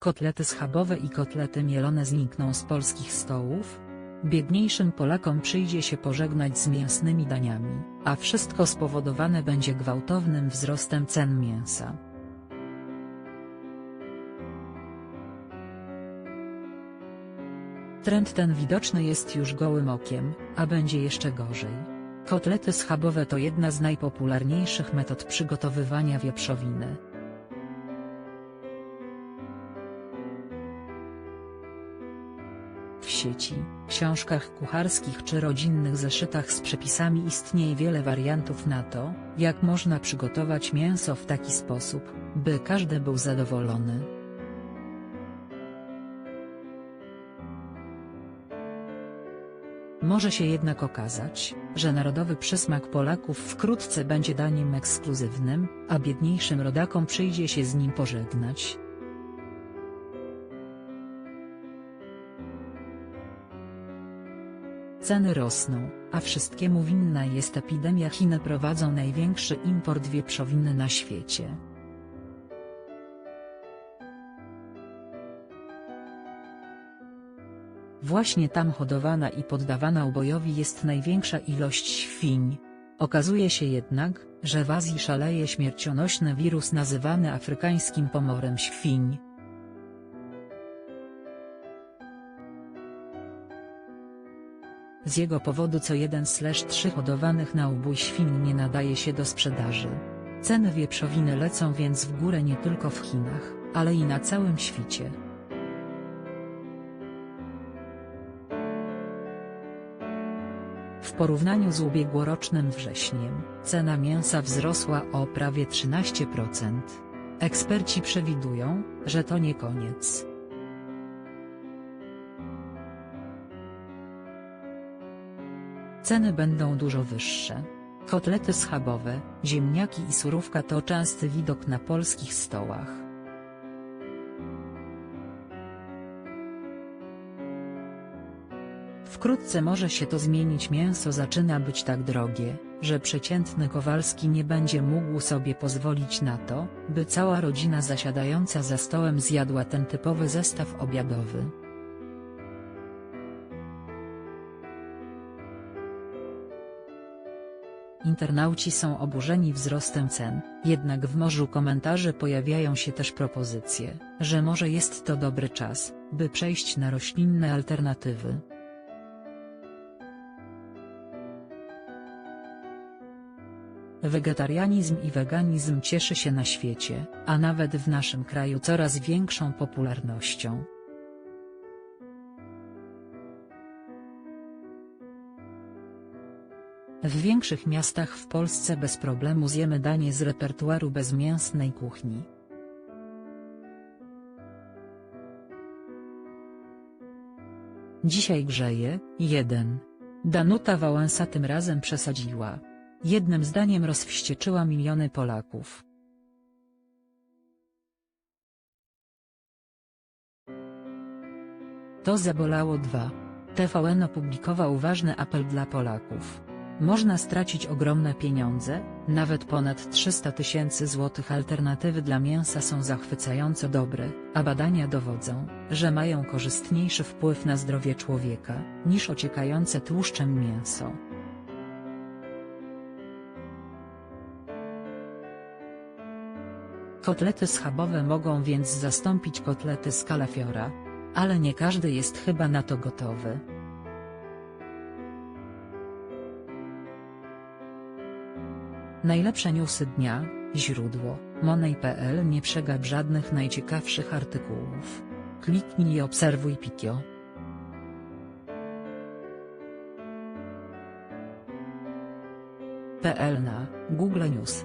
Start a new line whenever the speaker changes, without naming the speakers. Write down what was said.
Kotlety schabowe i kotlety mielone znikną z polskich stołów? Biedniejszym Polakom przyjdzie się pożegnać z mięsnymi daniami, a wszystko spowodowane będzie gwałtownym wzrostem cen mięsa. Trend ten widoczny jest już gołym okiem, a będzie jeszcze gorzej. Kotlety schabowe to jedna z najpopularniejszych metod przygotowywania wieprzowiny. Sieci, książkach kucharskich czy rodzinnych zeszytach z przepisami istnieje wiele wariantów na to, jak można przygotować mięso w taki sposób, by każdy był zadowolony. Może się jednak okazać, że narodowy przysmak Polaków wkrótce będzie daniem ekskluzywnym, a biedniejszym rodakom przyjdzie się z nim pożegnać. Ceny rosną, a wszystkiemu winna jest epidemia Chiny prowadzą największy import wieprzowiny na świecie. Właśnie tam hodowana i poddawana ubojowi jest największa ilość świń. Okazuje się jednak, że w Azji szaleje śmiercionośny wirus nazywany afrykańskim pomorem świń. Z jego powodu co jeden slash trzy hodowanych na ubój świń nie nadaje się do sprzedaży. Ceny wieprzowiny lecą więc w górę nie tylko w Chinach, ale i na całym świecie. W porównaniu z ubiegłorocznym wrześniem, cena mięsa wzrosła o prawie 13%. Eksperci przewidują, że to nie koniec. Ceny będą dużo wyższe. Kotlety schabowe, ziemniaki i surówka to częsty widok na polskich stołach. Wkrótce może się to zmienić mięso zaczyna być tak drogie, że przeciętny Kowalski nie będzie mógł sobie pozwolić na to, by cała rodzina zasiadająca za stołem zjadła ten typowy zestaw obiadowy. Internauci są oburzeni wzrostem cen, jednak w morzu komentarzy pojawiają się też propozycje, że może jest to dobry czas, by przejść na roślinne alternatywy. Wegetarianizm i weganizm cieszy się na świecie, a nawet w naszym kraju coraz większą popularnością. W większych miastach w Polsce bez problemu zjemy danie z repertuaru bezmięsnej kuchni. Dzisiaj grzeje, 1. Danuta Wałęsa tym razem przesadziła. Jednym zdaniem rozwścieczyła miliony Polaków. To zabolało 2. TVN opublikował ważny apel dla Polaków. Można stracić ogromne pieniądze, nawet ponad 300 tysięcy złotych alternatywy dla mięsa są zachwycająco dobre, a badania dowodzą, że mają korzystniejszy wpływ na zdrowie człowieka, niż ociekające tłuszczem mięso. Kotlety schabowe mogą więc zastąpić kotlety z kalafiora. Ale nie każdy jest chyba na to gotowy. Najlepsze newsy dnia, źródło, Monej.pl nie przegap żadnych najciekawszych artykułów. Kliknij i obserwuj Pikio. PL na Google News